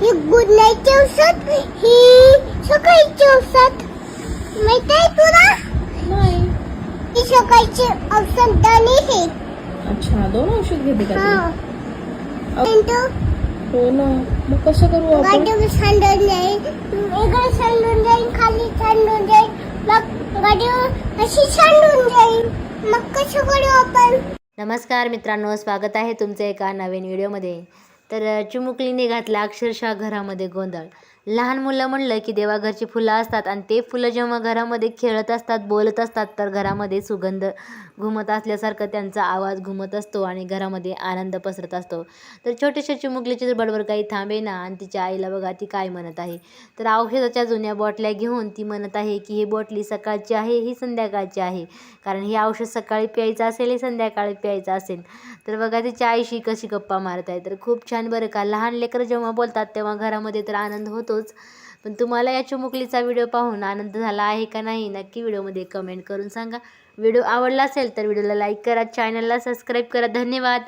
नाही औषध ही सकाळची औषध माहीत आहे तुला नाही ही सकाळची औषध दाणे हे अच्छा दोन औषध घेते का हा. तू? हो ना. मग कसं करू आपण? गाडी सांडून जाईल इकडे सांडून जाईल खाली सांडून जाईल मग गाडी अशी सांडून जाईल मग कसं करू आपण? नमस्कार मित्रांनो स्वागत आहे तुमचं एका नवीन व्हिडिओमध्ये तर चिमुकलीने घातला अक्षरशः घरामध्ये गोंधळ. लहान मुलं म्हणलं की देवाघरची फुलं असतात आणि ते फुलं जेव्हा घरामध्ये खेळत असतात बोलत असतात तर घरामध्ये सुगंध घुमत असल्यासारखं त्यांचा आवाज घुमत असतो आणि घरामध्ये आनंद पसरत असतो. तर छोट्याशा चिमुकलीची तर बडबड काही थांबे ना आणि तिच्या आईला बघा ती काय म्हणत आहे. तर औषधाच्या जुन्या बॉटल्या घेऊन ती म्हणत आहे की ही बॉटली सकाळची आहे ही संध्याकाळची आहे. कारण हे औषध सकाळी प्यायचं असेल हे संध्याकाळी प्यायचं असेल. तर बघा तिच्या आईशी कशी गप्पा मारत आहे. तर खूप छान बरं का लहान लेकरं जेव्हा बोलतात तेव्हा घरामध्ये तर आनंद होतो असतोच. पण तुम्हाला या चिमुकलीचा व्हिडिओ पाहून आनंद झाला आहे का नाही नक्की व्हिडिओमध्ये कमेंट करून सांगा. व्हिडिओ आवडला असेल तर व्हिडिओला लाईक करा चॅनलला सबस्क्राईब करा. धन्यवाद!